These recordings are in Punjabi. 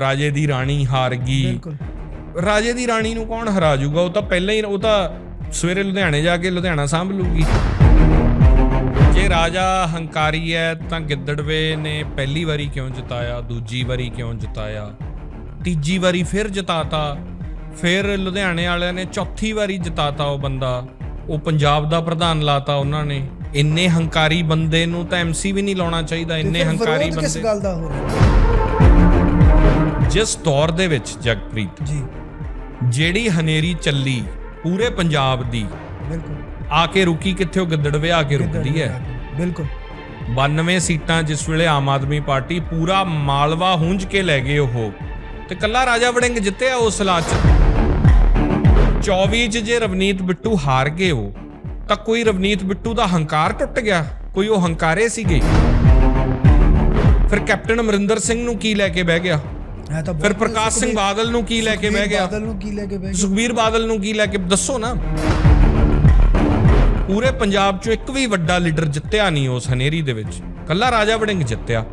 ਰਾਜੇ ਦੀ ਰਾਣੀ ਹਾਰ ਗਈ। ਰਾਜੇ ਦੀ ਰਾਣੀ ਨੂੰ ਕੌਣ ਹਰਾ ਜੂਗਾ ਉਹ ਤਾਂ ਪਹਿਲਾਂ ਹੀ ਉਹ ਤਾਂ ਸਵੇਰੇ ਲੁਧਿਆਣੇ ਜਾ ਕੇ ਲੁਧਿਆਣਾ ਸਾਂਭ ਲੂਗੀ। ਜੇ ਰਾਜਾ ਹੰਕਾਰੀ ਹੈ ਤਾਂ ਗਿੱਦੜਵੇ ਨੇ ਪਹਿਲੀ ਵਾਰੀ ਕਿਉਂ ਜਿਤਾਇਆ? ਦੂਜੀ ਵਾਰੀ ਕਿਉਂ ਜਿਤਾਇਆ? ਤੀਜੀ ਵਾਰੀ ਫਿਰ ਜਿਤਾਤਾ। ਫਿਰ ਲੁਧਿਆਣੇ ਵਾਲਿਆਂ ਨੇ ਚੌਥੀ ਵਾਰੀ ਜਿਤਾਤਾ ਉਹ ਬੰਦਾ। ਉਹ ਪੰਜਾਬ ਦਾ ਪ੍ਰਧਾਨ ਲਾਤਾ ਉਹਨਾਂ ਨੇ। ਇੰਨੇ ਹੰਕਾਰੀ ਬੰਦੇ ਨੂੰ ਤਾਂ ਐਮਸੀ ਵੀ ਨਹੀਂ ਲਾਉਣਾ ਚਾਹੀਦਾ। ਇੰਨੇ ਹੰਕਾਰੀ ਵਿਰੋਧ ਕਿਸ ਬੰਦੇ ਗੱਲ ਦਾ ਹੋ ਰਿਹਾ? ਜਿਸ ਦੌਰ ਦੇ ਵਿੱਚ ਜਗਪ੍ਰੀਤ ਜੀ। ਜਿਹੜੀ ਹਨੇਰੀ ਚੱਲੀ ਪੂਰੇ ਪੰਜਾਬ ਦੀ ਬਿਲਕੁਲ। ਆ ਕੇ ਰੁਕੀ ਕਿੱਥੇ? ਉਹ ਗਿੱਦੜਵੇ ਕੇ ਰੁਕਦੀ ਹੈ। ਬਿਲਕੁਲ। 92 ਸੀਟਾਂ ਜਿਸ ਵੇਲੇ ਆਮ ਆਦਮੀ ਪਾਰਟੀ ਪੂਰਾ ਮਾਲਵਾ ਹੁੰਝ ਕੇ ਲੈ ਗਏ ਉਹ। ਤੇ ਕੱਲਾ ਰਾਜਾ ਵੜਿੰਗ ਜਿੱਤਿਆ ਉਸ ਇਲਾਜ ਚ। 24 ਚ ਜੇ ਰਵਨੀਤ ਬਿੱਟੂ ਹਾਰ ਗਏ ਉਹ ਤਾਂ ਕੋਈ ਰਵਨੀਤ ਬਿੱਟੂ ਦਾ ਹੰਕਾਰ ਟੁੱਟ ਗਿਆ? ਕੋਈ ਉਹ ਹੰਕਾਰੇ ਸੀਗੇ? ਫਿਰ ਕੈਪਟਨ ਅਮਰਿੰਦਰ ਸਿੰਘ ਨੂੰ ਕੀ ਲੈ ਕੇ ਬਹਿ ਗਿਆ? ਤਾਂ ਫਿਰ ਪ੍ਰਕਾਸ਼ ਸਿੰਘ ਬਾਦਲ ਨੂੰ ਕੀ ਲੈ ਕੇ ਬਹਿ ਗਿਆ? ਬਾਦਲ ਨੂੰ ਕੀ ਲੈ ਕੇ ਬਹਿ ਗਿਆ? ਸੁਖਬੀਰ ਬਾਦਲ ਨੂੰ ਕੀ ਲੈ ਕੇ ਦੱਸੋ ਨਾ। ਪੂਰੇ ਪੰਜਾਬ 'ਚੋਂ ਇੱਕ ਵੀ ਵੱਡਾ ਲੀਡਰ ਜਿੱਤਿਆ ਨਹੀਂ ਉਸ ਹਨੇਰੀ ਦੇ ਵਿੱਚ। ਕੱਲਾ ਰਾਜਾ ਵੜਿੰਗ ਜਿੱਤਿਆ।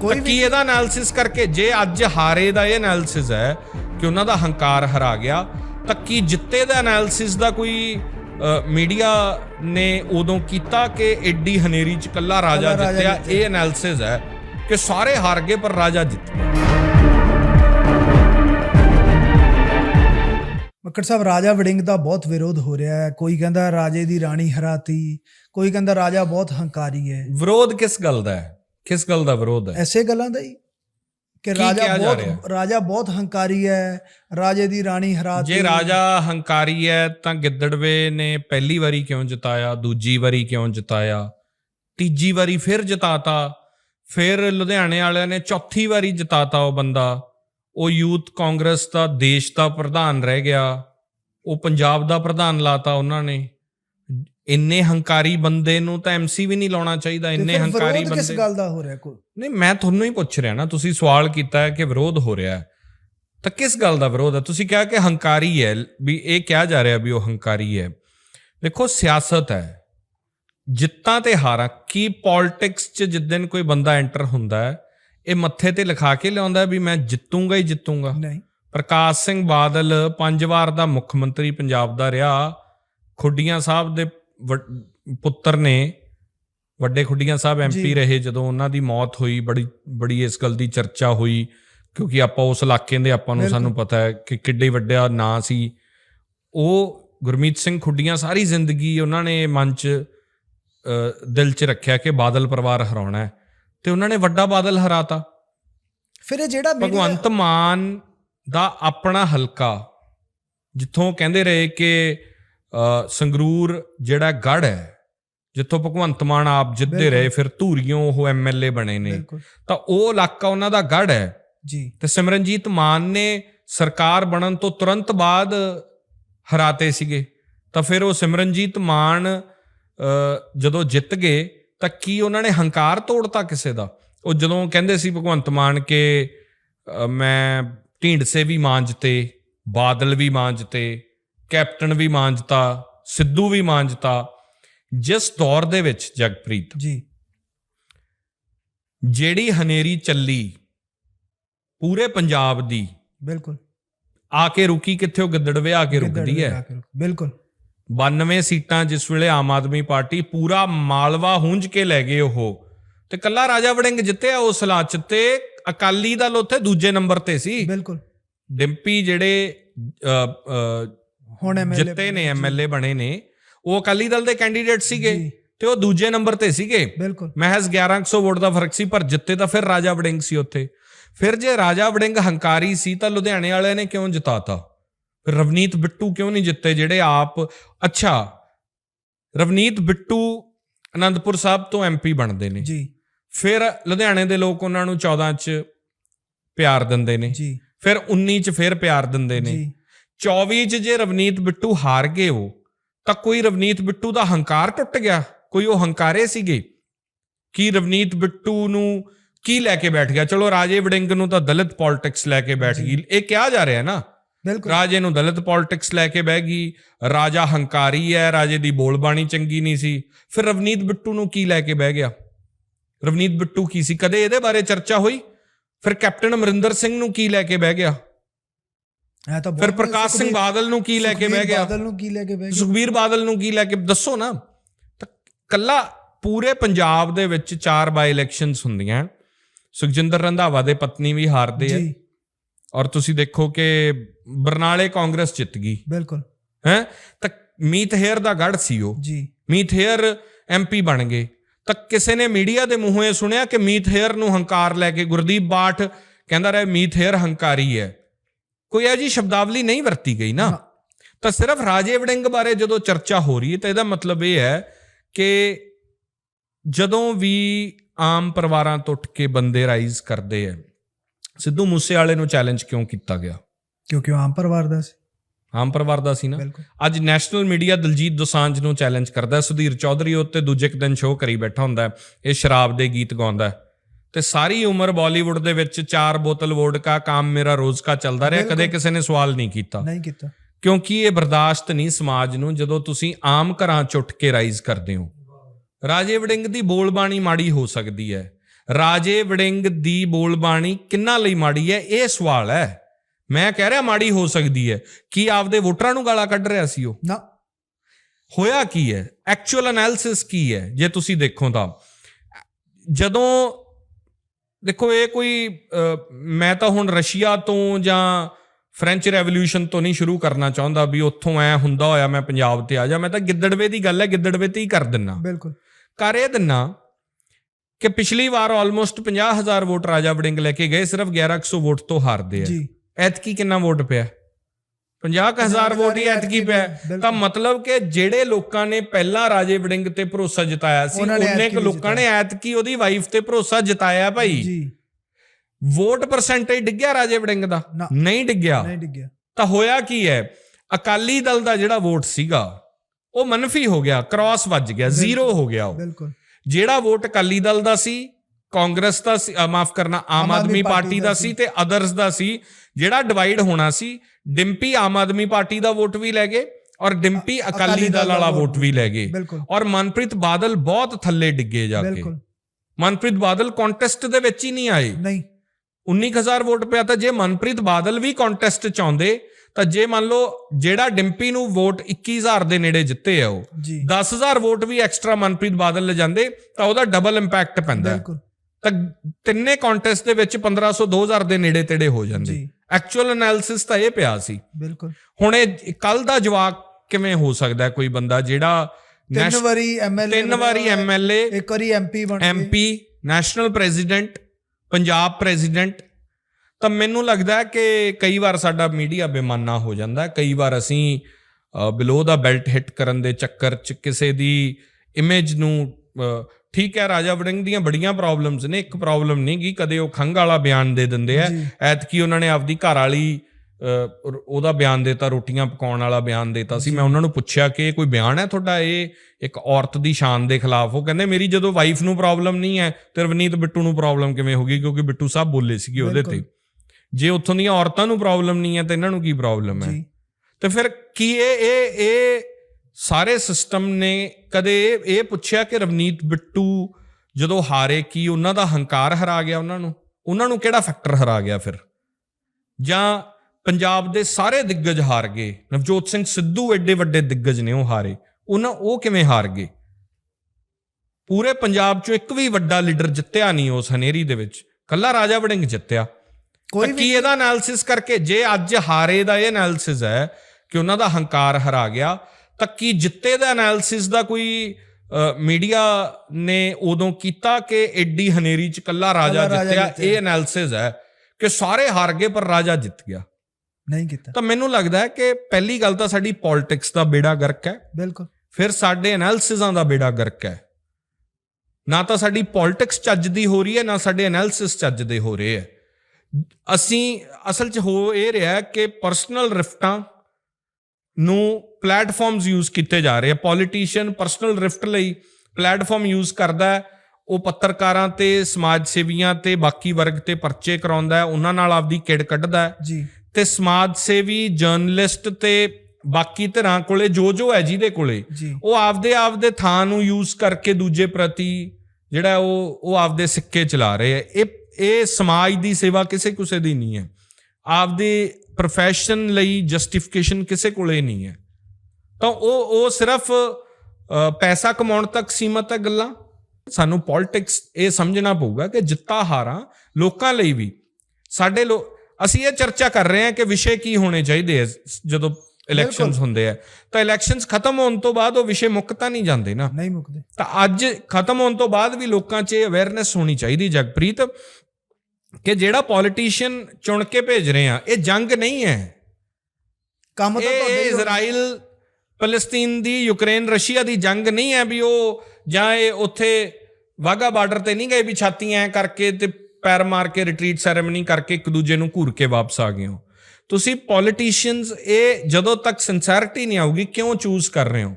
ਕੋਈ ਕੀ ਇਹਦਾ ਐਨਾਲਿਸਿਸ ਕਰਕੇ ਜੇ ਅੱਜ ਹਾਰੇ ਦਾ ਇਹ ਐਨਾਲਿਸਿਸ ਹੈ ਕਿ ਉਹਨਾਂ ਦਾ ਹੰਕਾਰ ਹਰਾ ਗਿਆ ਤਾਂ ਕੀ ਜਿੱਤੇ ਦਾ ਐਨਾਲਿਸਿਸ ਦਾ ਕੋਈ ਮੀਡੀਆ ਨੇ ਉਦੋਂ ਕੀਤਾ ਕਿ ਐਡੀ ਹਨੇਰੀ 'ਚ ਕੱਲਾ ਰਾਜਾ ਜਿੱਤਿਆ? ਜਿੱਤਿਆ। ਇਹ ਐਨਾਲਿਸਿਸ ਹੈ ਕਿ ਸਾਰੇ ਹਾਰ ਗਏ ਪਰ ਰਾਜਾ ਜਿੱਤ ਮੱਕੜ ਸਾਹਿਬ ਰਾਜਾ ਵੜਿੰਗ ਦਾ ਬਹੁਤ ਵਿਰੋਧ ਹੋ ਰਿਹਾ ਹੈ। ਕੋਈ ਕਹਿੰਦਾ ਰਾਜੇ ਦੀ ਰਾਣੀ ਹਰਾਤੀ ਕੋਈ ਕਹਿੰਦਾ ਰਾਜਾ ਬਹੁਤ ਹੰਕਾਰੀ ਹੈ। ਵਿਰੋਧ ਕਿਸ ਗੱਲ ਦਾ ਹੈ? ਕਿਸ ਗੱਲ ਦਾ ਵਿਰੋਧ ਹੈ? ਐਸੇ ਗੱਲਾਂ ਦਾ ਹੀ ਕਿ ਰਾਜਾ? ਬਹੁਤ ਰਾਜਾ ਬਹੁਤ ਹੰਕਾਰੀ ਹੈ ਰਾਜੇ ਦੀ ਰਾਣੀ ਹਰਾਤੀ। ਜੇ ਰਾਜਾ ਹੰਕਾਰੀ ਹੈ ਤਾਂ ਗਿੱਦੜਵੇ ਨੇ ਪਹਿਲੀ ਵਾਰੀ ਕਿਉਂ ਜਿਤਾਇਆ? ਦੂਜੀ ਵਾਰੀ ਕਿਉਂ ਜਿਤਾਇਆ? ਤੀਜੀ ਵਾਰੀ ਫਿਰ ਜਿਤਾਤਾ। ਫਿਰ ਲੁਧਿਆਣੇ ਵਾਲਿਆਂ ਨੇ ਚੌਥੀ ਵਾਰੀ ਜਿਤਾਤਾ ਉਹ ਬੰਦਾ। ਉਹ ਯੂਥ ਕਾਂਗਰਸ ਦਾ ਦੇਸ਼ ਦਾ ਪ੍ਰਧਾਨ ਰਹਿ ਗਿਆ ਉਹ ਪੰਜਾਬ ਦਾ ਪ੍ਰਧਾਨ ਲਾਤਾ ਉਹਨਾਂ ਨੇ। ਇੰਨੇ ਹੰਕਾਰੀ ਬੰਦੇ ਨੂੰ ਤਾਂ ਐਮਸੀ ਵੀ ਨਹੀਂ ਲਾਉਣਾ ਚਾਹੀਦਾ ਇੰਨੇ ਹੰਕਾਰੀ ਵਿਰੋਧ ਕਿਸ ਬੰਦੇ ਗੱਲ ਦਾ ਹੋ ਰਿਹਾ ਕੋਈ? ਨਹੀਂ ਮੈਂ ਤੁਹਾਨੂੰ ਹੀ ਪੁੱਛ ਰਿਹਾ ਨਾ ਤੁਸੀਂ ਸਵਾਲ ਕੀਤਾ ਹੈ ਕਿ ਵਿਰੋਧ ਹੋ ਰਿਹਾ ਹੈ। ਤਾਂ ਕਿਸ ਗੱਲ ਦਾ ਵਿਰੋਧ ਹੈ? ਤੁਸੀਂ ਕਿਹਾ ਕਿ ਹੰਕਾਰੀ ਹੈ ਵੀ ਇਹ ਕਿਹਾ ਜਾ ਰਿਹਾ ਵੀ ਉਹ ਹੰਕਾਰੀ ਹੈ। ਦੇਖੋ ਸਿਆਸਤ ਹੈ। ਜਿੱਤਾਂ ਤੇ ਹਾਰਾਂ ਕੀ ਪੋਲਿਟਿਕਸ 'ਚ ਜਿੱਦਨ ਕੋਈ ਬੰਦਾ ਐਂਟਰ ਹੁੰਦਾ ਹੈ ਇਹ ਮੱਥੇ ਤੇ ਲਿਖਾ ਕੇ ਲਿਆਉਂਦਾ ਵੀ ਮੈਂ ਜਿੱਤੂੰਗਾ ਹੀ ਜਿੱਤੂੰਗਾ। ਨਹੀਂ। ਪ੍ਰਕਾਸ਼ ਸਿੰਘ ਬਾਦਲ ਪੰਜ ਵਾਰ ਦਾ ਮੁੱਖ ਮੰਤਰੀ ਪੰਜਾਬ ਦਾ ਰਿਹਾ। ਖੁੱਡੀਆਂ ਸਾਹਿਬ ਦੇ ਪੁੱਤਰ ਨੇ। ਵੱਡੇ ਖੁੱਡੀਆਂ ਸਾਹਿਬ ਐਮਪੀ। ਰਹੇ ਜਦੋਂ ਉਹਨਾਂ ਦੀ ਮੌਤ ਹੋਈ ਬੜੀ ਬੜੀ ਇਸ ਗੱਲ ਦੀ ਚਰਚਾ ਹੋਈ ਕਿਉਂਕਿ ਆਪਾਂ ਉਸ ਇਲਾਕੇ ਦੇ ਆਪਾਂ ਨੂੰ। ਸਾਨੂੰ ਪਤਾ ਹੈ ਕਿ ਕਿੱਡੇ ਵੱਡਾ ਨਾਂ ਸੀ। ਉਹ ਗੁਰਮੀਤ ਸਿੰਘ ਖੁੱਡੀਆਂ ਸਾਰੀ ਜ਼ਿੰਦਗੀ ਉਹਨਾਂ ਨੇ ਮਨ 'ਚ ਦਿਲ 'ਚ ਰੱਖਿਆ ਕਿ ਬਾਦਲ ਪਰਿਵਾਰ ਹਰਾਉਣਾ ਹੈ। ਤੇ ਉਹਨਾਂ ਨੇ ਵੱਡਾ ਬਾਦਲ ਹਰਾਤਾ। ਫਿਰ ਇਹ ਜਿਹੜਾ ਭਗਵੰਤ ਮਾਨ ਦਾ ਆਪਣਾ ਹਲਕਾ ਜਿੱਥੋਂ ਕਹਿੰਦੇ ਰਹੇ ਕਿ ਸੰਗਰੂਰ ਜਿਹੜਾ ਗੜ ਹੈ ਜਿੱਥੋਂ ਭਗਵੰਤ ਮਾਨ ਆਪ ਜਿੱਤਦੇ। ਰਹੇ ਫਿਰ ਧੂਰੀਓਂ ਉਹ ਐਮਐਲਏ ਬਣੇ ਨੇ। ਤਾਂ ਉਹ ਇਲਾਕਾ ਉਹਨਾਂ ਦਾ ਗੜ ਹੈ। ਜੀ। ਤੇ ਸਿਮਰਨਜੀਤ ਮਾਨ ਨੇ ਸਰਕਾਰ ਬਣਨ ਤੋਂ ਤੁਰੰਤ ਬਾਅਦ ਹਰਾਤੇ ਸੀਗੇ। ਤਾਂ ਫਿਰ ਉਹ ਸਿਮਰਨਜੀਤ ਮਾਨ ਜਦੋਂ ਜਿੱਤ ਗਏ ਤਾਂ ਕੀ ਉਹਨਾਂ ਨੇ ਹੰਕਾਰ ਤੋੜਤਾ ਕਿਸੇ ਦਾ? ਉਹ ਜਦੋਂ ਕਹਿੰਦੇ ਸੀ ਭਗਵੰਤ ਮਾਨ ਕਿ ਮੈਂ ਢੀਂਡਸੇ ਵੀ ਮਾਂਜਤੇ ਬਾਦਲ ਵੀ ਮਾਂਜਤੇ ਕੈਪਟਨ ਵੀ ਮਾਂਜਤਾ ਸਿੱਧੂ ਵੀ ਮਾਂਜਤਾ ਜਿਸ ਦੌਰ ਦੇ ਵਿੱਚ ਜਗਪ੍ਰੀਤ ਜੀ। ਜਿਹੜੀ ਹਨੇਰੀ ਚੱਲੀ ਪੂਰੇ ਪੰਜਾਬ ਦੀ ਬਿਲਕੁਲ। ਆ ਕੇ ਰੁਕੀ ਕਿੱਥੇ? ਉਹ ਗਿੱਦੜਵੇ ਆ ਕੇ ਰੁਕਦੀ ਗਿੱਦੜ ਹੈ। ਬਿਲਕੁਲ। 92 ਸੀਟਾਂ ਜਿਸ ਵੇਲੇ ਆਮ ਆਦਮੀ ਪਾਰਟੀ ਪੂਰਾ ਮਾਲਵਾ ਹੁੰਝ ਕੇ ਲੈ ਗਏ ਉਹ। ਤੇ ਕੱਲਾ ਰਾਜਾ ਵੜਿੰਗ ਜਿੱਤਿਆ ਉਸ ਇਲਾਜ 'ਚ ਤੇ ਅਕਾਲੀ ਦਲ ਉੱਥੇ ਦੂਜੇ ਨੰਬਰ ਤੇ ਸੀ। ਬਿਲਕੁਲ। ਡਿੰਪੀ ਜਿਹੜੇ ਹੁਣ ਐਮਐਲਏ ਜਿੱਤੇ ਨੇ ਐਮਐਲਏ ਬਣੇ ਨੇ ਉਹ ਅਕਾਲੀ ਦਲ ਦੇ ਕੈਂਡੀਡੇਟ ਸੀਗੇ। ਤੇ ਉਹ ਦੂਜੇ ਨੰਬਰ ਤੇ ਸੀਗੇ। ਬਿਲਕੁਲ। ਮਹਿਜ਼ 1100 ਵੋਟ ਦਾ ਫ਼ਰਕ ਸੀ ਪਰ ਜਿੱਤੇ ਤਾਂ ਫਿਰ ਰਾਜਾ ਵੜਿੰਗ ਸੀ ਉੱਥੇ। ਫਿਰ ਜੇ ਰਾਜਾ ਵੜਿੰਗ ਹੰਕਾਰੀ ਸੀ ਤਾਂ ਲੁਧਿਆਣੇ ਵਾਲਿਆਂ ਨੇ ਕਿਉਂ ਜਿਤਾਤਾ? ਰਵਨੀਤ ਬਿੱਟੂ ਕਿਉਂ ਨਹੀਂ ਜਿੱਤੇ ਜਿਹੜੇ ਆਪ ਅੱਛਾ ਰਵਨੀਤ ਬਿੱਟੂ ਅਨੰਦਪੁਰ ਸਾਹਿਬ ਤੋਂ ਐਮਪੀ ਬਣਦੇ ਨੇ। ਜੀ। ਫਿਰ ਲੁਧਿਆਣੇ ਦੇ ਲੋਕ ਉਹਨਾਂ ਨੂੰ 14 ਚ ਪਿਆਰ ਦਿੰਦੇ ਨੇ। ਜੀ। ਫਿਰ 19 ਚ ਫਿਰ ਪਿਆਰ ਦਿੰਦੇ ਨੇ। ਜੀ। 24 ਚ ਜੇ ਰਵਨੀਤ ਬਿੱਟੂ ਹਾਰ ਗਏ ਉਹ ਤਾਂ ਕੋਈ ਰਵਨੀਤ ਬਿੱਟੂ ਦਾ ਹੰਕਾਰ ਟੁੱਟ ਗਿਆ? ਕੋਈ ਉਹ ਹੰਕਾਰੇ ਸੀਗੇ? ਕੀ ਰਵਨੀਤ ਬਿੱਟੂ ਨੂੰ ਕੀ ਲੈ ਕੇ ਬੈਠ ਗਿਆ? ਚਲੋ ਰਾਜੇ ਵੜਿੰਗ ਨੂੰ ਤਾਂ ਦਲਿਤ ਪੋਲਿਟਿਕਸ ਲੈ ਕੇ ਬੈਠ ਗਈ। ਇਹ ਕਿਹਾ ਜਾ ਰਿਹਾ ਨਾ। ਰਾਜੇ ਨੂੰ ਦਲਿਤ ਪੋਲਿਟਿਕਸ ਲੈ ਕੇ ਬਹਿ ਗਈ। ਰਾਜਾ ਹੰਕਾਰੀ ਹੈ ਰਾਜੇ ਦੀ ਬੋਲਬਾਣੀ ਚੰਗੀ ਨਹੀਂ ਸੀ। ਫਿਰ ਰਵਨੀਤ ਬਿੱਟੂ ਨੂੰ ਕੀ ਲੈ ਕੇ ਬਹਿ ਗਿਆ? ਰਵਨੀਤ ਬਿੱਟੂ ਕੀ ਸੀ? ਕਦੇ ਇਹਦੇ ਬਾਰੇ ਚਰਚਾ ਹੋਈ? ਫਿਰ ਕੈਪਟਨ ਅਮਰਿੰਦਰ ਸਿੰਘ ਨੂੰ ਕੀ ਲੈ ਕੇ ਬਹਿ ਗਿਆ? ਇਹ ਤਾਂ ਫਿਰ ਪ੍ਰਕਾਸ਼ ਸਿੰਘ ਬਾਦਲ ਨੂੰ ਕੀ ਲੈ ਕੇ ਬਹਿ ਗਿਆ? ਬਾਦਲ ਨੂੰ ਕੀ ਲੈ ਕੇ ਬਹਿ ਗਿਆ? ਸੁਖਬੀਰ ਬਾਦਲ ਨੂੰ ਕੀ ਲੈ ਕੇ ਦੱਸੋ ਨਾ। ਤਾਂ ਕੱਲਾ ਪੂਰੇ ਪੰਜਾਬ ਦੇ ਵਿੱਚ ਚਾਰ ਬਾਈ ਇਲੈਕਸ਼ਨਸ ਹੁੰਦੀਆਂ। ਸੁਖਜਿੰਦਰ ਰੰਧਾਵਾ ਦੇ ਪਤਨੀ ਵੀ ਹਾਰਦੇ ਆ। ਔਰ ਤੁਸੀਂ ਦੇਖੋ ਕਿ ਬਰਨਾਲੇ ਕਾਂਗਰਸ ਜਿੱਤ ਗਈ। ਬਿਲਕੁਲ। ਹੈ? ਤਾਂ ਮੀਤ ਹੇਅਰ ਦਾ ਗੜ ਸੀ ਉਹ। ਜੀ। ਮੀਤ ਹੇਅਰ ਐਮਪੀ ਬਣ ਗਏ। ਤਾਂ ਕਿਸੇ ਨੇ ਮੀਡੀਆ ਦੇ ਮੂੰਹੋਂ ਇਹ ਸੁਣਿਆ ਕਿ ਮੀਤ ਹੇਅਰ ਨੂੰ ਹੰਕਾਰ ਲੈ ਕੇ ਗੁਰਦੀਪ ਬਾਠ ਕਹਿੰਦਾ ਰਿਹਾ ਮੀਤ ਹੇਅਰ ਹੰਕਾਰੀ ਹੈ। ਕੋਈ ਇਹ ਜੀ ਸ਼ਬਦਾਵਲੀ ਨਹੀਂ ਵਰਤੀ ਗਈ ਨਾ। ਤਾਂ ਸਿਰਫ ਰਾਜੇ ਵੜਿੰਗ ਬਾਰੇ ਜਦੋਂ ਚਰਚਾ ਹੋ ਰਹੀ ਹੈ ਤਾਂ ਇਹਦਾ ਮਤਲਬ ਇਹ ਹੈ ਕਿ ਜਦੋਂ ਵੀ ਆਮ ਪਰਿਵਾਰਾਂ ਤੋਂ ਉੱਠ ਕੇ ਬੰਦੇ ਰਾਈਜ਼ ਕਰਦੇ ਆ ਸਿੱਧੂ ਮੂਸੇਵਾਲੇ ਨੂੰ ਚੈਲੰਜ ਕਿਉਂ ਕੀਤਾ ਗਿਆ? ਕਿਉਂਕਿ ਉਹ ਆਮ ਪਰਿਵਾਰ ਦਾ ਸੀ। ਆਮ ਪਰਿਵਾਰ ਦਾ ਸੀ ਨਾ? ਬਿਲਕੁਲ। ਅੱਜ ਨੈਸ਼ਨਲ ਮੀਡੀਆ ਦਲਜੀਤ ਦੋਸਾਂਝ ਨੂੰ ਚੈਲੰਜ ਕਰਦਾ ਹੈ। ਸੁਧੀਰ ਚੌਧਰੀ ਉੱਤੇ ਦੂਜੇ ਕੁ ਦਿਨ ਸ਼ੋਅ ਕਰੀ ਬੈਠਾ ਹੁੰਦਾ ਹੈ। ਇਹ ਸ਼ਰਾਬ ਦੇ ਗੀਤ ਗਾਉਂਦਾ ਹੈ। ਤੇ ਸਾਰੀ ਉਮਰ ਬਾਲੀਵੁੱਡ ਦੇ ਵਿੱਚ ਚਾਰ ਬੋਤਲ ਵੋਡਕਾ ਕੰਮ ਮੇਰਾ ਰੋਜ਼ ਕਾ ਚੱਲਦਾ ਰਿਹਾ। ਕਦੇ। ਕਿਸੇ ਨੇ ਸਵਾਲ ਨਹੀਂ ਕੀਤਾ। ਨਹੀਂ ਕੀਤਾ। ਕਿਉਂਕਿ ਇਹ ਬਰਦਾਸ਼ਤ ਨਹੀਂ ਸਮਾਜ ਨੂੰ ਜਦੋਂ ਤੁਸੀਂ ਆਮ ਘਰਾਂ ਚ ਉੱਠ ਕੇ ਰਾਈਜ਼ ਕਰਦੇ ਹੋ। ਰਾਜੇ ਵੜਿੰਗ ਦੀ ਬੋਲਬਾਣੀ ਮਾੜੀ ਹੋ ਸਕਦੀ ਹੈ। ਰਾਜੇ ਵੜਿੰਗ ਦੀ ਬੋਲਬਾਣੀ ਕਿੰਨਾ ਲਈ ਮਾੜੀ ਹੈ? ਇਹ ਸਵਾਲ ਹੈ। ਮੈਂ ਕਹਿ ਰਿਹਾ ਮਾੜੀ ਹੋ ਸਕਦੀ ਹੈ। ਕੀ ਆਪਦੇ ਵੋਟਰਾਂ ਨੂੰ ਗਾਲਾਂ ਕੱਢ ਰਿਹਾ ਸੀ ਉਹ? ਨਾ। ਹੋਇਆ ਕੀ ਹੈ? ਐਕਚੁਅਲ ਐਨਾਲਿਸਿਸ ਕੀ ਹੈ? ਜੇ ਤੁਸੀਂ ਦੇਖੋ ਤਾਂ। ਜਦੋਂ ਦੇਖੋ ਇਹ ਕੋਈ ਮੈਂ ਤਾਂ ਹੁਣ ਰਸ਼ੀਆ ਤੋਂ ਜਾਂ ਫ੍ਰੈਂਚ ਰੈਵੋਲੂਸ਼ਨ ਤੋਂ ਨਹੀਂ ਸ਼ੁਰੂ ਕਰਨਾ ਚਾਹੁੰਦਾ ਵੀ ਉੱਥੋਂ ਐ ਹੁੰਦਾ ਹੋਇਆ ਮੈਂ ਪੰਜਾਬ ਤੇ ਆ ਜਾ। ਮੈਂ ਤਾਂ ਗਿੱਦੜਵੇ ਦੀ ਗੱਲ ਹੈ ਗਿੱਦੜਵੇ ਤੇ ਹੀ ਕਰ ਦਿੰਨਾ। ਬਿਲਕੁਲ। ਕਰ ਇਹ ਦਿੰਨਾ ਕਿ ਪਿਛਲੀ ਵਾਰ ਆਲਮੋਸਟ 50000 ਵੋਟ ਰਾਜਾ ਵੜਿੰਗ ਲੈ ਕੇ ਗਏ ਸਿਰਫ 1100 ਵੋਟ ਤੋਂ ਹਾਰਦੇ ਆ। ਜੀ। ਐਤਕੀ ਕਿੰਨਾ ਵੋਟ ਪਿਆ? 50000 ਵੋਟ ਹੀ ਐਤਕੀ ਪਿਆ। ਤਾਂ ਮਤਲਬ ਕਿ ਜਿਹੜੇ ਲੋਕਾਂ ਨੇ ਪਹਿਲਾਂ ਰਾਜੇ ਵੜਿੰਗ ਤੇ ਭਰੋਸਾ ਜਤਾਇਆ ਸੀ ਉਹਨਾਂ ਕੁ ਲੋਕਾਂ ਨੇ ਐਤਕੀ ਉਹਦੀ ਵਾਈਫ ਤੇ ਭਰੋਸਾ ਜਤਾਇਆ ਭਾਈ। ਜੀ। ਵੋਟ ਪਰਸੈਂਟੇਜ ਡਿੱਗਿਆ ਰਾਜੇ ਵੜਿੰਗ ਦਾ। ਨਹੀਂ ਡਿੱਗਿਆ। ਨਹੀਂ ਡਿੱਗਿਆ। ਤਾਂ ਹੋਇਆ ਕੀ ਹੈ? ਅਕਾਲੀ ਦਲ ਦਾ ਜਿਹੜਾ ਵੋਟ ਸੀਗਾ ਉਹ ਮੰਨਫੀ ਹੋ ਗਿਆ ਕ੍ਰਾਸ ਵੱਜ ਗਿਆ ਜ਼ੀਰੋ ਹੋ ਗਿਆ ਉਹ। ਬਿਲਕੁਲ। ਜਿਹੜਾ ਵੋਟ ਅਕਾਲੀ ਦਲ ਦਾ ਸੀ ਕਾਂਗਰਸ ਦਾ ਸੀ ਮਾਫ ਕਰਨਾ ਆਮ ਆਦਮੀ ਪਾਰਟੀ ਦਾ ਸੀ ਤੇ ਅਦਰਸ ਦਾ ਸੀ ਜਿਹੜਾ ਡਿਵਾਈਡ ਹੋਣਾ ਸੀ ਡਿੰਪੀ ਆਮ ਆਦਮੀ ਪਾਰਟੀ ਦਾ ਵੋਟ ਵੀ ਲੈ ਗਏ ਔਰ ਡਿੰਪੀ ਅਕਾਲੀ ਦਲ ਵਾਲਾ ਵੋਟ ਵੀ ਲੈ ਗਏ। ਔਰ ਮਨਪ੍ਰੀਤ ਬਾਦਲ ਬਹੁਤ ਥੱਲੇ ਡਿੱਗੇ ਜਾ ਕੇ। ਮਨਪ੍ਰੀਤ ਬਾਦਲ ਕੰਟੈਸਟ ਦੇ ਵਿੱਚ ਹੀ ਨਹੀਂ ਆਏ। ਨਹੀਂ। 19000 ਵੋਟ ਪਿਆ ਤਾਂ ਜੇ ਮਨਪ੍ਰੀਤ ਬਾਦਲ ਵੀ ਕੰਟੈਸਟ ਚ ਆਉਂਦੇ ਤਾਂ ਜੇ ਮੰਨ ਲਓ ਜਿਹੜਾ ਡਿੰਪੀ ਨੂੰ ਵੋਟ 21000 ਦੇ ਨੇੜੇ ਜਿੱਤੇ ਆ ਉਹ ਜੀ। 10000 ਵੋਟ ਵੀ ਐਕਸਟਰਾ ਮਨਪ੍ਰੀਤ ਬਾਦਲ ਲੈ ਜਾਂਦੇ ਤਾਂ ਉਹਦਾ ਡਬਲ ਇੰਪੈਕਟ ਪੈਂਦਾ। ਬਿਲਕੁਲ। ਤਾਂ ਤਿੰਨੇ ਕੰਟੈਸਟ ਦੇ ਵਿੱਚ 1500 2000 ਦੇ ਨੇੜੇ ਤੇੜੇ ਹੋ ਜਾਂਦੇ। ਐਕਚੁਅਲ ਐਨਾਲਿਸਿਸ ਤਾਂ ਇਹ ਪਿਆ ਸੀ। ਬਿਲਕੁਲ। ਹੁਣ ਇਹ ਕੱਲ ਦਾ ਜਵਾਬ ਕਿਵੇਂ ਹੋ ਸਕਦਾ ਕੋਈ ਬੰਦਾ ਜਿਹੜਾ ਤਿੰਨ ਵਾਰੀ ਐਮਐਲਏ ਤਿੰਨ ਵਾਰੀ ਐਮਐਲਏ ਇੱਕ ਵਾਰੀ ਐਮਪੀ ਬਣ ਗਏ MP national president Punjab president ਤਾਂ ਮੈਨੂੰ ਲੱਗਦਾ ਹੈ ਕਿ ਕਈ ਵਾਰ ਸਾਡਾ ਮੀਡੀਆ ਬੇਮਾਨਾ ਹੋ ਜਾਂਦਾ ਹੈ। ਕਈ ਵਾਰ ਅਸੀਂ ਬਿਲੋ ਦਾ ਬੈਲਟ ਹਿੱਟ ਕਰਨ ਦੇ ਚੱਕਰ 'ਚ ਕਿਸੇ ਦੀ ਇਮੇਜ ਨੂੰ ਠੀਕ ਹੈ ਰਾਜਾ ਵੜਿੰਗ ਦੀਆਂ ਬੜੀਆਂ ਪ੍ਰੋਬਲਮਸ ਨੇ ਇੱਕ ਪ੍ਰੋਬਲਮ ਨਹੀਂ ਗੀ ਕਦੇ ਉਹ ਖੰਗ ਵਾਲਾ ਬਿਆਨ ਦੇ ਦਿੰਦੇ ਆ। ਐਤਕੀ ਉਹਨਾਂ ਨੇ ਆਪਦੀ ਘਰ ਵਾਲੀ ਉਹਦਾ ਬਿਆਨ ਦੇਤਾ ਰੋਟੀਆਂ ਪਕਾਉਣ ਵਾਲਾ ਬਿਆਨ ਦੇਤਾ ਸੀ। ਮੈਂ ਉਹਨਾਂ ਨੂੰ ਪੁੱਛਿਆ ਕਿ ਕੋਈ ਬਿਆਨ ਹੈ ਤੁਹਾਡਾ? ਇਹ ਇੱਕ ਔਰਤ ਦੀ ਸ਼ਾਨ ਦੇ ਖਿਲਾਫ। ਉਹ ਕਹਿੰਦੇ ਮੇਰੀ ਜਦੋਂ ਵਾਈਫ ਨੂੰ ਪ੍ਰੋਬਲਮ ਨਹੀਂ ਹੈ ਤੇ ਰਵਨੀਤ ਬਿੱਟੂ ਨੂੰ ਪ੍ਰੋਬਲਮ ਕਿਵੇਂ ਹੋਗੀ ਕਿਉਂਕਿ ਬਿੱਟੂ ਸਾਹਿਬ ਬੋਲੇ ਸੀਗੇ ਉਹਦੇ ਤੇ। ਜੇ ਉੱਥੋਂ ਦੀਆਂ ਔਰਤਾਂ ਨੂੰ ਪ੍ਰੋਬਲਮ ਨਹੀਂ ਹੈ ਤੇ ਇਹਨਾਂ ਨੂੰ ਕੀ ਪ੍ਰੋਬਲਮ ਹੈ? ਤੇ ਫਿਰ ਕੀ ਇਹ ਇਹ ਇਹ ਸਾਰੇ ਸਿਸਟਮ ਨੇ ਕਦੇ ਇਹ ਪੁੱਛਿਆ ਕਿ ਰਵਨੀਤ ਬਿੱਟੂ ਜਦੋਂ ਹਾਰੇ ਕੀ ਉਹਨਾਂ ਦਾ ਹੰਕਾਰ ਹਰਾ ਗਿਆ ਉਹਨਾਂ ਨੂੰ? ਉਹਨਾਂ ਨੂੰ ਕਿਹੜਾ ਫੈਕਟਰ ਹਰਾ ਗਿਆ ਫਿਰ? ਜਾਂ ਪੰਜਾਬ ਦੇ ਸਾਰੇ ਦਿੱਗਜ ਹਾਰ ਗਏ? ਨਵਜੋਤ ਸਿੰਘ ਸਿੱਧੂ ਐਡੇ ਵੱਡੇ ਦਿੱਗਜ ਨੇ ਉਹ ਹਾਰੇ। ਉਹਨਾਂ ਉਹ ਕਿਵੇਂ ਹਾਰ ਗਏ? ਪੂਰੇ ਪੰਜਾਬ ਚੋਂ ਇੱਕ ਵੀ ਵੱਡਾ ਲੀਡਰ ਜਿੱਤਿਆ ਨਹੀਂ ਉਸ ਹਨੇਰੀ ਦੇ ਵਿੱਚ। ਕੱਲਾ ਰਾਜਾ ਵੜਿੰਗ ਜਿੱਤਿਆ। ਕੋਈ ਵੀ ਕੀ ਇਹਦਾ ਐਨਾਲਿਸਿਸ ਕਰਕੇ ਜੇ ਅੱਜ ਹਾਰੇ ਦਾ ਇਹ ਐਨਾਲਿਸਿਸ ਹੈ ਕਿ ਉਹਨਾਂ ਦਾ ਹੰਕਾਰ ਹਰਾ ਗਿਆ ਤਾਂ ਕੀ ਜਿੱਤੇ ਦਾ ਐਨਾਲਿਸਿਸ ਦਾ ਕੋਈ ਮੀਡੀਆ ਨੇ ਉਦੋਂ ਕੀਤਾ ਕਿ ਐਡੀ ਹਨੇਰੀ ਚ ਕੱਲਾ ਰਾਜਾ ਜਿੱਤਿਆ। ਇਹ ਐਨਾਲਿਸਿਸ ਹੈ ਕਿ ਸਾਰੇ ਹਾਰ ਗਏ ਪਰ ਰਾਜਾ ਜਿੱਤ ਗਿਆ। ਨਹੀਂ ਕੀਤਾ। ਤਾਂ ਮੈਨੂੰ ਲੱਗਦਾ ਹੈ ਕਿ ਪਹਿਲੀ ਗੱਲ ਤਾਂ ਸਾਡੀ ਪੋਲਿਟਿਕਸ ਦਾ ਬੇੜਾ ਗਰਕ ਹੈ। ਬਿਲਕੁਲ। ਫਿਰ ਸਾਡੇ ਐਨਾਲਿਸਿਸਾਂ ਦਾ ਬੇੜਾ ਗਰਕ ਹੈ। ਨਾ ਤਾਂ ਸਾਡੀ ਪੋਲਿਟਿਕਸ ਚੱਜ ਦੀ ਹੋ ਰਹੀ ਹੈ ਨਾ ਸਾਡੇ ਐਨਾਲਿਸਿਸ ਚੱਜ ਦੇ ਹੋ ਰਹੇ ਹੈ। ਅਸੀਂ ਅਸਲ 'ਚ ਹੋ ਇਹ ਰਿਹਾ ਕਿ ਪਰਸਨਲ ਰਿਫਟਾਂ ਨੂੰ ਪਲੇਟਫਾਰਮਸ ਯੂਜ਼ ਕੀਤੇ ਜਾ ਰਹੇ ਆ। ਪੋਲੀਟੀਸ਼ੀਅਨ ਪਰਸਨਲ ਰਿਫਟ ਲਈ ਪਲੇਟਫਾਰਮ ਯੂਜ਼ ਕਰਦਾ ਹੈ। ਉਹ ਪੱਤਰਕਾਰਾਂ ਤੇ ਸਮਾਜ ਸੇਵੀਆਂ ਤੇ ਬਾਕੀ ਵਰਗ ਤੇ ਪਰਚੇ ਕਰਾਉਂਦਾ ਹੈ। ਉਹਨਾਂ ਨਾਲ ਆਪਦੀ ਕਿੜ ਕੱਢਦਾ ਹੈ। ਜੀ। ਤੇ ਸਮਾਜ ਸੇਵੀ ਜਰਨਲਿਸਟ ਤੇ ਬਾਕੀ ਧਿਰਾਂ ਕੋਲੇ ਜੋ ਜੋ ਹੈ ਜਿਹਦੇ ਕੋਲੇ ਉਹ ਆਪਦੇ ਆਪਦੇ ਥਾਂ ਨੂੰ ਯੂਜ਼ ਕਰਕੇ ਦੂਜੇ ਪ੍ਰਤੀ ਜਿਹੜਾ ਉਹ ਉਹ ਆਪਦੇ ਸਿੱਕੇ ਚਲਾ ਰਹੇ ਆ। ਇਹ ਇਹ ਸਮਾਜ ਦੀ ਸੇਵਾ ਕਿਸੇ ਕਿਸੇ ਦੀ ਨਹੀਂ ਹੈ। ਆਪਦੇ profession ਲਈ ਜਸਟੀਫਿਕੇਸ਼ਨ ਕਿਸੇ ਕੋਲੇ ਨਹੀਂ ਹੈ। ਤਾਂ ਉਹ ਉਹ ਸਿਰਫ ਪੈਸਾ ਕਮਾਉਣ ਤੱਕ ਸੀਮਤ ਹੈ ਗੱਲਾਂ। ਸਾਨੂੰ ਪੋਲਿਟਿਕਸ ਇਹ ਸਮਝਣਾ ਪਊਗਾ ਕਿ ਜਿੱਤਾ ਹਾਰਾਂ ਲੋਕਾਂ ਲਈ ਵੀ। ਸਾਡੇ ਲੋ ਅਸੀਂ ਇਹ ਚਰਚਾ ਕਰ ਰਹੇ ਹਾਂ ਕਿ ਵਿਸ਼ੇ ਕੀ ਹੋਣੇ ਚਾਹੀਦੇ ਆ ਜਦੋਂ ਇਲੈਕਸ਼ਨਸ ਹੁੰਦੇ ਆ। ਤਾਂ ਇਲੈਕਸ਼ਨਸ ਖਤਮ ਹੋਣ ਤੋਂ ਬਾਅਦ ਉਹ ਵਿਸ਼ੇ ਮੁੱਕ ਤਾਂ ਨਹੀਂ ਜਾਂਦੇ ਨਾ। ਨਹੀਂ ਮੁੱਕਦੇ। ਤਾਂ ਅੱਜ ਖਤਮ ਹੋਣ ਤੋਂ ਬਾਅਦ ਵੀ ਲੋਕਾਂ 'ਚ ਅਵੇਅਰਨੈਸ ਹੋਣੀ ਚਾਹੀਦੀ ਜਗਪ੍ਰੀਤ। ਕਿ ਜਿਹੜਾ ਪੋਲੀਟੀਸ਼ੀਅਨ ਚੁਣ ਕੇ ਭੇਜ ਰਹੇ ਆ ਇਹ ਜੰਗ ਨਹੀਂ ਹੈ। ਕੰਮ ਤਾਂ ਤੁਹਾਡੇ। ਇਜ਼ਰਾਈਲ ਫਲਸਤੀਨ ਦੀ ਯੂਕਰੇਨ ਰਸ਼ੀਆ ਦੀ ਜੰਗ ਨਹੀਂ ਹੈ ਵੀ ਉਹ ਜਾਂ ਇਹ ਉੱਥੇ ਵਾਗਾ ਬਾਰਡਰ ਤੇ ਨਹੀਂ ਗਏ ਵੀ ਛਾਤੀਆਂ ਐ ਕਰਕੇ ਤੇ ਪੈਰ ਮਾਰ ਕੇ ਰਿਟਰੀਟ ਸੈਰੇਮਨੀ ਕਰਕੇ ਇੱਕ ਦੂਜੇ ਨੂੰ ਘੂਰ ਕੇ ਵਾਪਸ ਆ ਗਏ ਹੋ। ਤੁਸੀਂ ਪੋਲੀਟੀਸ਼ੀਅਨਸ ਇਹ ਜਦੋਂ ਤੱਕ ਸਿੰਸੈਰਿਟੀ ਨਹੀਂ ਆਊਗੀ ਕਿਉਂ ਚੂਜ਼ ਕਰ ਰਹੇ ਹੋ?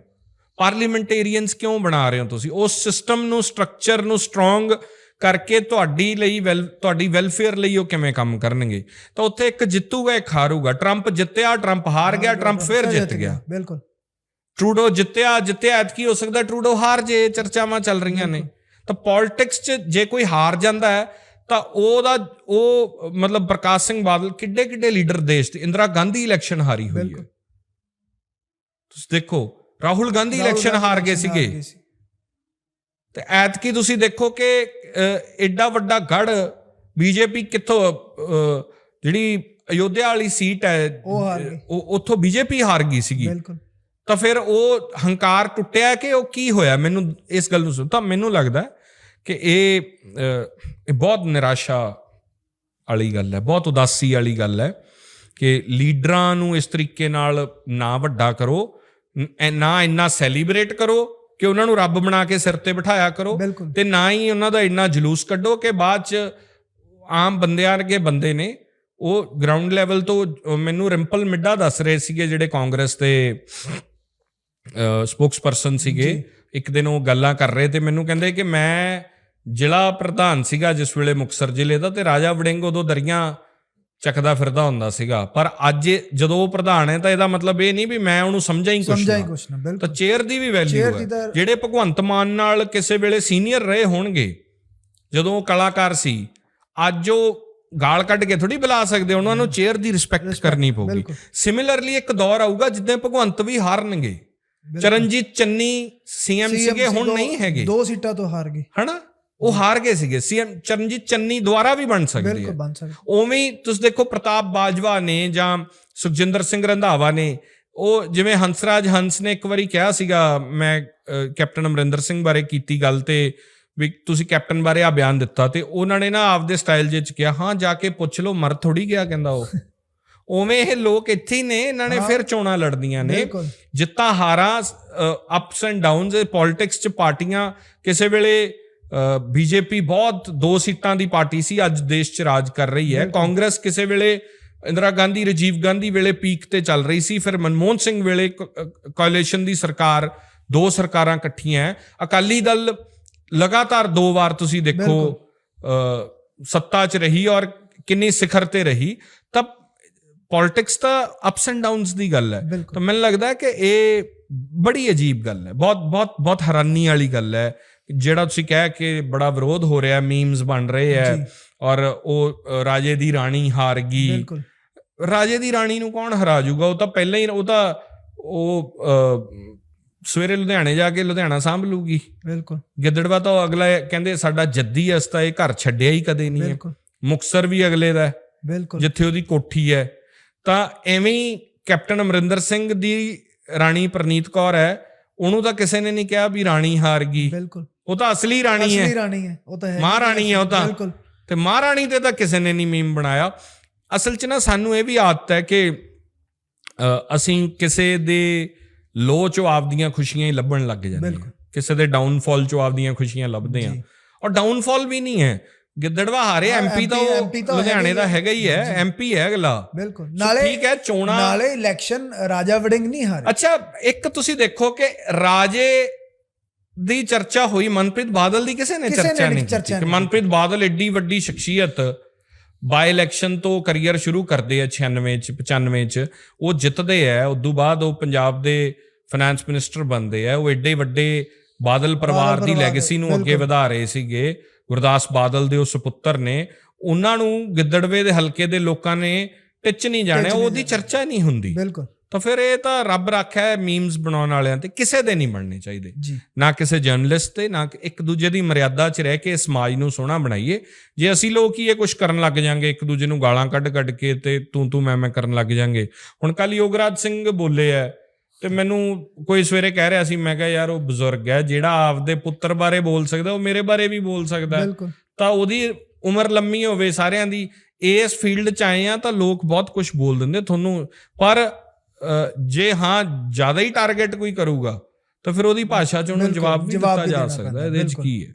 ਪਾਰਲੀਮੈਂਟੇਰੀਅਨਸ ਕਿਉਂ ਬਣਾ ਰਹੇ ਹੋ ਤੁਸੀਂ? ਉਸ ਸਿਸਟਮ ਨੂੰ ਸਟਰਕਚਰ ਨੂੰ ਸਟਰੋਂਗ ਕਰਕੇ ਤੁਹਾਡੀ ਲਈ ਵੈਲ ਤੁਹਾਡੀ ਵੈਲਫੇਅਰ ਲਈ ਉਹ ਕਿਵੇਂ ਕੰਮ ਕਰਨਗੇ? ਤਾਂ ਉੱਥੇ ਇੱਕ ਜਿੱਤੂਗਾ ਇੱਕ ਹਾਰੂਗਾ। ਟਰੰਪ ਜਿੱਤਿਆ ਟਰੰਪ ਹਾਰ ਗਿਆ ਟਰੰਪ ਫਿਰ ਜਿੱਤ ਗਿਆ। ਬਿਲਕੁਲ ਟਰੂਡੋ ਜਿੱਤਿਆ ਜਿੱਤਿਆ ਐਤਕੀ ਹੋ ਸਕਦਾ ਟਰੂਡੋ ਹਾਰ ਜੇ ਚਰਚਾਵਾਂ ਚੱਲ ਰਹੀਆਂ ਨੇ। ਤਾਂ ਪੋਲਿਟਿਕਸ 'ਚ ਜੇ ਕੋਈ ਹਾਰ ਜਾਂਦਾ ਹੈ ਤਾਂ ਉਹਦਾ ਉਹ ਮਤਲਬ ਪ੍ਰਕਾਸ਼ ਸਿੰਘ ਬਾਦਲ ਕਿੱਡੇ ਕਿੱਡੇ ਲੀਡਰ ਦੇਸ਼ ਦੇ ਇੰਦਰਾ ਗਾਂਧੀ ਇਲੈਕਸ਼ਨ ਹਾਰੀ ਹੋਈ ਹੈ। ਤੁਸੀਂ ਦੇਖੋ ਰਾਹੁਲ ਗਾਂਧੀ ਇਲੈਕਸ਼ਨ ਹਾਰ ਗਏ ਸੀਗੇ। ਤੇ ਐਤਕੀ ਤੁਸੀਂ ਦੇਖੋ ਕਿ ਐਡਾ ਵੱਡਾ ਗੜ ਬੀਜੇਪੀ ਕਿੱਥੋਂ ਜਿਹੜੀ ਅਯੋਧਿਆ ਵਾਲੀ ਸੀਟ ਹੈ ਉਹ ਉੱਥੋਂ ਬੀਜੇਪੀ ਹਾਰ ਗਈ ਸੀਗੀ। ਬਿਲਕੁਲ। ਤਾਂ ਫਿਰ ਉਹ ਹੰਕਾਰ ਟੁੱਟਿਆ ਕਿ ਉਹ ਕੀ ਹੋਇਆ? ਮੈਨੂੰ ਇਸ ਗੱਲ ਨੂੰ ਸੁਣ ਤਾਂ ਮੈਨੂੰ ਲੱਗਦਾ ਕਿ ਇਹ ਇਹ ਬਹੁਤ ਨਿਰਾਸ਼ਾ ਵਾਲੀ ਗੱਲ ਹੈ ਬਹੁਤ ਉਦਾਸੀ ਵਾਲੀ ਗੱਲ ਹੈ ਕਿ ਲੀਡਰਾਂ ਨੂੰ ਇਸ ਤਰੀਕੇ ਨਾਲ ਨਾ ਵੱਡਾ ਕਰੋ ਨਾ ਇੰਨਾ ਸੈਲੀਬ੍ਰੇਟ ਕਰੋ ਕਿ ਉਹਨਾਂ ਨੂੰ ਰੱਬ ਬਣਾ ਕੇ ਸਿਰ ਤੇ ਬਿਠਾਇਆ ਕਰੋ ਤੇ ਨਾ ਹੀ ਉਹਨਾਂ ਦਾ ਇੰਨਾ ਜਲੂਸ ਕੱਢੋ ਕਿ ਬਾਅਦ ਚ ਆਮ ਬੰਦਿਆਂ ਵਰਗੇ ਬੰਦੇ ਨੇ ਉਹ ਗਰਾਊਂਡ ਲੈਵਲ ਤੋਂ ਮੈਨੂੰ ਰਿੰਪਲ ਮਿੱਡਾ ਦੱਸ ਰਹੇ ਸੀਗੇ ਜਿਹੜੇ ਕਾਂਗਰਸ ਦੇ ਸਪੋਕਸਪਰਸਨ ਸੀਗੇ। ਇੱਕ ਦਿਨ ਉਹ ਗੱਲਾਂ ਕਰ ਰਹੇ ਤੇ ਮੈਨੂੰ ਕਹਿੰਦੇ ਕਿ ਮੈਂ ਜ਼ਿਲ੍ਹਾ ਪ੍ਰਧਾਨ ਸੀਗਾ ਜਿਸ ਵੇਲੇ ਮੁਕਸਰ ਜ਼ਿਲ੍ਹੇ ਦਾ ਤੇ ਰਾਜਾ ਵੜਿੰਗ ਉਦੋਂ ਦਰੀਆਂ ਚੱਕਦਾ ਫਿਰਦਾ ਹੁੰਦਾ ਸੀਗਾ। ਪਰ ਅੱਜ ਜਦੋਂ ਉਹ ਪ੍ਰਧਾਨ ਹੈ ਤਾਂ ਇਹਦਾ ਮਤਲਬ ਇਹ ਨਹੀਂ ਵੀ ਮੈਂ ਉਹਨੂੰ ਸਮਝਾਂ ਹੀ ਕੁਛ ਸਮਝਾ ਹੀ ਨਾ। ਕੁਛ ਨਾ ਤਾਂ ਚੇਅਰ ਦੀ ਵੀ ਵੈਲਿਊ Chair ਦੀ ਹੈ ਤਾਂ- ਜਿਹੜੇ ਭਗਵੰਤ ਮਾਨ ਨਾਲ ਕਿਸੇ ਵੇਲੇ ਸੀਨੀਅਰ ਰਹੇ ਹੋਣਗੇ ਜਦੋਂ ਉਹ ਕਲਾਕਾਰ ਸੀ ਅੱਜ ਉਹ ਗਾਲ ਕੱਢ ਕੇ ਥੋੜੀ ਬੁਲਾ ਸਕਦੇ ਉਹਨਾਂ ਨੂੰ ਚੇਅਰ ਦੀ ਰਿਸਪੈਕਟ ਕਰਨੀ ਪਊਗੀ। ਬਿਲਕੁਲ। ਸਿਮਿਲਰਲੀ ਇੱਕ ਦੌਰ ਆਊਗਾ ਜਿੱਦਾਂ ਭਗਵੰਤ ਵੀ ਹਾਰਨਗੇ। ਚਰਨਜੀਤ ਚੰਨੀ ਸੀਐਮ ਸੀਗੇ ਹੁਣ ਨਹੀਂ ਹੈਗੇ। ਦੋ ਸੀਟਾਂ ਤੋਂ ਹਾਰ ਗਏ। ਹਨਾ? ਉਹ ਹਾਰ ਗਏ ਸੀਗੇ। ਸੀਐਮ ਚਰਨਜੀਤ ਚੰਨੀ ਦੁਆਰਾ ਵੀ ਬਣ ਸਕਦੀ ਬਿਲਕੁਲ ਹੈ ਬਣ ਸਕਦਾ। ਉਵੇਂ ਤੁਸੀਂ ਦੇਖੋ ਪ੍ਰਤਾਪ ਬਾਜਵਾ ਨੇ ਜਾਂ ਸੁਖਜਿੰਦਰ ਸਿੰਘ ਰੰਧਾਵਾ ਨੇ ਉਹ ਜਿਵੇਂ ਹੰਸਰਾਜ ਹੰਸ ਨੇ ਇੱਕ ਵਾਰੀ ਕਿਹਾ ਸੀਗਾ ਮੈਂ ਕੈਪਟਨ ਅਮਰਿੰਦਰ ਸਿੰਘ ਬਾਰੇ ਕੀਤੀ ਗੱਲ ਤੇ ਵੀ ਤੁਸੀਂ ਕੈਪਟਨ ਬਾਰੇ ਆ ਬਿਆਨ ਦਿੱਤਾ ਤੇ ਉਹਨਾਂ ਨੇ ਨਾ ਆਪਦੇ ਸਟਾਈਲ ਜੇ ਚ ਕਿਹਾ ਹਾਂ ਜਾ ਕੇ ਪੁੱਛ ਲਓ ਮਰ ਥੋੜੀ ਗਿਆ ਕਹਿੰਦਾ ਉਹ। ਉਵੇਂ ਇਹ ਲੋਕ ਇੱਥੇ ਹੀ ਨੇ ਇਹਨਾਂ ਨੇ। ਫਿਰ ਚੋਣਾਂ ਲੜਦੀਆਂ ਨੇ। ਜਿੱਤਾਂ ਹਾਰਾਂ ਅਪਸ ਐਂਡ ਡਾਊਨਸ ਪੋਲਿਟਿਕਸ ਚ ਪਾਰਟੀਆਂ ਕਿਸੇ ਵੇਲੇ ਬੀਜੇਪੀ ਬਹੁਤ ਦੋ ਸੀਟਾਂ ਦੀ ਪਾਰਟੀ ਸੀ ਅੱਜ ਦੇਸ਼ ਚ ਰਾਜ ਕਰ ਰਹੀ ਹੈ। ਕਾਂਗਰਸ ਕਿਸੇ ਵੇਲੇ ਇੰਦਰਾ ਗਾਂਧੀ ਰਾਜੀਵ ਗਾਂਧੀ ਵੇਲੇ ਪੀਕ ਤੇ ਚੱਲ ਰਹੀ ਸੀ ਫਿਰ ਮਨਮੋਹਨ ਸਿੰਘ ਵੇਲੇ ਕੋalition ਦੀ ਸਰਕਾਰ ਦੋ ਸਰਕਾਰਾਂ ਇਕੱਠੀਆਂ ਅਕਾਲੀ ਦਲ ਲਗਾਤਾਰ ਦੋ ਵਾਰ ਤੁਸੀਂ ਦੇਖੋ ਸੱਤਾ 'ਚ ਰਹੀ ਔਰ ਕਿੰਨੀ ਸਿਖਰ ਤੇ ਰਹੀ। ਤਾਂ ਪੋਲਿਟਿਕਸ ਤਾਂ ਅਪਸ ਐਂਡ ਡਾਊਨਸ ਦੀ ਗੱਲ ਹੈ। ਤਾਂ ਮੈਨੂੰ ਲੱਗਦਾ ਹੈ ਕਿ ਇਹ ਬੜੀ ਅਜੀਬ ਗੱਲ ਹੈ। ਬਹੁਤ ਬਹੁਤ ਬਹੁਤ ਹੈਰਾਨੀ ਵਾਲੀ ਗੱਲ ਹੈ। ਜਿਹੜਾ ਤੁਸੀਂ ਕਹਿ ਕਿ ਬੜਾ ਵਿਰੋਧ ਹੋ ਰਿਹਾ ਮੀਮਸ ਬਣ ਰਹੇ ਜੀ। ਔਰ ਉਹ ਰਾਜੇ ਦੀ ਰਾਣੀ ਹਾਰ ਗਈ ਬਿਲਕੁਲ। ਰਾਜੇ ਦੀ ਰਾਣੀ ਨੂੰ ਕੌਣ ਹਰਾ ਜਾਊਗਾ ਉਹ ਤਾਂ ਪਹਿਲਾਂ ਹੀ ਉਹ ਤਾਂ ਉਹ ਸਵੇਰੇ ਲੁਧਿਆਣੇ ਜਾ ਕੇ ਲੁਧਿਆਣਾ ਸਾਂਭ ਲੂਗੀ। ਬਿਲਕੁਲ। ਗਿੱਦੜਵਾ ਤਾਂ ਅਗਲਾ ਕਹਿੰਦੇ ਸਾਡਾ ਜੱਦੀ ਅਸਤਾ ਇਹ ਘਰ ਛੱਡਿਆ ਹੀ ਕਦੇ ਨਹੀਂ ਹੈ। ਮੁਕਸਰ ਵੀ ਅਗਲੇ ਦਾ ਬਿਲਕੁਲ। ਜਿੱਥੇ ਉਹਦੀ ਕੋਠੀ ਹੈ। ਤਾਂ ਐਵੇਂ ਹੀ ਕੈਪਟਨ ਅਮਰਿੰਦਰ ਸਿੰਘ ਦੀ ਰਾਣੀ ਪ੍ਰਨੀਤ ਕੌਰ ਹੈ ਉਹਨੂੰ ਤਾਂ ਕਿਸੇ ਨੇ ਨਹੀਂ ਕਿਹਾ ਵੀ ਰਾਣੀ ਹਾਰ ਗਈ ਬਿਲਕੁਲ। ਉਹ ਤਾਂ ਅਸਲੀ ਰਾਣੀ ਹੈ। ਅਸਲੀ ਰਾਣੀ ਹੈ ਉਹ ਤਾਂ ਹੈ। ਮਹਾਰਾਣੀ ਹੈ ਉਹ ਤਾਂ। ਬਿਲਕੁਲ। ਤੇ ਮਹਾਰਾਣੀ ਤੇ ਤਾਂ ਕਿਸੇ ਨੇ ਨਹੀਂ ਮੀਮ ਬਣਾਇਆ। ਅਸਲ 'ਚ ਨਾ ਸਾਨੂੰ ਇਹ ਵੀ ਆਦਤ ਹੈ ਕਿ ਅਸੀਂ ਕਿਸੇ ਦੇ ਲੋ 'ਚੋਂ ਆਪਦੀਆਂ ਖੁਸ਼ੀਆਂ ਹੀ ਲੱਭਣ ਲੱਗ ਜਾਂਦੇ ਹਾਂ। ਕਿਸੇ ਦੇ ਡਾਊਨਫਾਲ 'ਚੋਂ ਆਪਦੀਆਂ ਖੁਸ਼ੀਆਂ ਲੱਭਦੇ ਹਾਂ। ਔਰ ਡਾਊਨਫਾਲ ਵੀ ਨਹੀਂ ਹੈ। ਗਿੱਦੜਵਾ ਹਾਰੇ ਐਮਪੀ ਤਾਂ ਉਹ ਲੁਧਿਆਣੇ ਦਾ ਹੈਗਾ ਹੀ ਹੈ। ਐਮਪੀ ਹੈ ਅਗਲਾ। ਬਿਲਕੁਲ। ਨਾਲੇ ਠੀਕ ਹੈ ਚੋਣਾ ਨਾਲੇ ਇਲੈਕਸ਼ਨ ਰਾਜਾ ਵੜਿੰਗ ਨਹੀਂ ਹਾਰੇ। ਅੱਛਾ ਇੱਕ ਤੁਸੀਂ ਦੇਖੋ ਕਿ ਰਾਜੇ ਦੀ ਚਰਚਾ ਹੋਈ ਮਨਪ੍ਰੀਤ ਬਾਦਲ ਦੀ ਕਿਸੇ ਨੇ ਚਰਚਾ ਨਹੀਂ ਕੀਤੀ? ਮਨਪ੍ਰੀਤ ਬਾਦਲ ਏਡੀ ਵੱਡੀ ਸ਼ਖਸੀਅਤ ਬਾਈ ਇਲੈਕਸ਼ਨ ਤੋਂ ਕੈਰੀਅਰ ਸ਼ੁਰੂ ਕਰਦੇ ਆ 96 ਚ 95 ਚ ਉਹ ਜਿੱਤਦੇ ਆ। ਉਦੋਂ ਬਾਅਦ ਉਹ ਪੰਜਾਬ ਦੇ ਫਾਈਨਾਂਸ ਮਿਨਿਸਟਰ ਬਣਦੇ ਆ। ਉਹ ਏਡੇ ਵੱਡੇ ਬਾਦਲ ਪਰਿਵਾਰ ਦੀ ਲੈਗੇਸੀ ਨੂੰ ਅੱਗੇ। ਵਧਾ ਰਹੇ ਸੀਗੇ। ਗੁਰਦਾਸ ਬਾਦਲ ਦੇ ਉਹ ਸੁਪੁੱਤਰ ਨੇ। ਉਹਨਾਂ ਨੂੰ ਗਿੱਦੜਵੇ ਦੇ ਹਲਕੇ ਦੇ ਲੋਕਾਂ ਨੇ ਟਿੱਚ ਨਹੀਂ ਜਾਣਿਆ ਉਹਦੀ। ਚਰਚਾ ਨਹੀਂ ਹੁੰਦੀ। ਬਿਲਕੁਲ। ਤਾਂ ਫਿਰ ਇਹ ਤਾਂ ਰੱਬ ਰੱਖਿਆ ਹੈ ਮੀਮਸ ਬਣਾਉਣ ਵਾਲਿਆਂ ਤੇ ਕਿਸੇ ਦੇ ਨਹੀਂ ਬਣਨੇ ਚਾਹੀਦੇ। ਨਾ ਕਿਸੇ ਜਰਨਲਿਸਟ ਤੇ ਨਾ ਇੱਕ ਦੂਜੇ ਦੀ ਮਰਿਆਦਾ 'ਚ ਰਹਿ ਕੇ ਸਮਾਜ ਨੂੰ ਸੋਹਣਾ ਬਣਾਈਏ। ਜੇ ਅਸੀਂ ਲੋਕ ਹੀ ਇਹ ਕੁਝ ਕਰਨ ਲੱਗ ਜਾਾਂਗੇ ਇੱਕ ਦੂਜੇ ਨੂੰ ਗਾਲਾਂ ਕੱਢ ਕੱਢ ਕੇ ਤੇ ਤੂੰ ਤੂੰ ਮੈਂ ਮੈਂ ਕਰਨ ਲੱਗ ਜਾਾਂਗੇ। ਹੁਣ ਕੱਲ ਯੋਗਰਾਜ ਸਿੰਘ ਬੋਲੇ ਐ ਤੇ ਮੈਨੂੰ ਕੋਈ ਸਵੇਰੇ ਕਹਿ ਰਿਹਾ ਸੀ ਮੈਂ ਕਿਹਾ ਯਾਰ ਉਹ ਬਜ਼ੁਰਗ ਹੈ ਜਿਹੜਾ ਆਪਦੇ ਪੁੱਤਰ ਬਾਰੇ ਬੋਲ ਸਕਦਾ ਉਹ ਮੇਰੇ ਬਾਰੇ ਵੀ ਬੋਲ ਸਕਦਾ। ਤਾਂ ਉਹਦੀ ਉਮਰ ਲੰਮੀ ਹੋਵੇ ਸਾਰਿਆਂ ਦੀ ਇਸ ਫੀਲਡ 'ਚ ਆਏ ਆ ਤਾਂ ਲੋਕ ਬਹੁਤ ਕੁਝ ਬੋਲ ਦਿੰਦੇ ਤੁਹਾਨੂੰ। ਪਰ ਜੇ ਹਾਂ ਜ਼ਿਆਦਾ ਹੀ ਟਾਰਗੇਟ ਕੋਈ ਕਰੂਗਾ ਤਾਂ ਫਿਰ ਉਹਦੀ ਭਾਸ਼ਾ 'ਚ ਉਹਨੂੰ ਜਵਾਬ ਵੀ ਦਿੱਤਾ ਜਾ ਸਕਦਾ ਇਹਦੇ 'ਚ। ਕੀ ਹੈ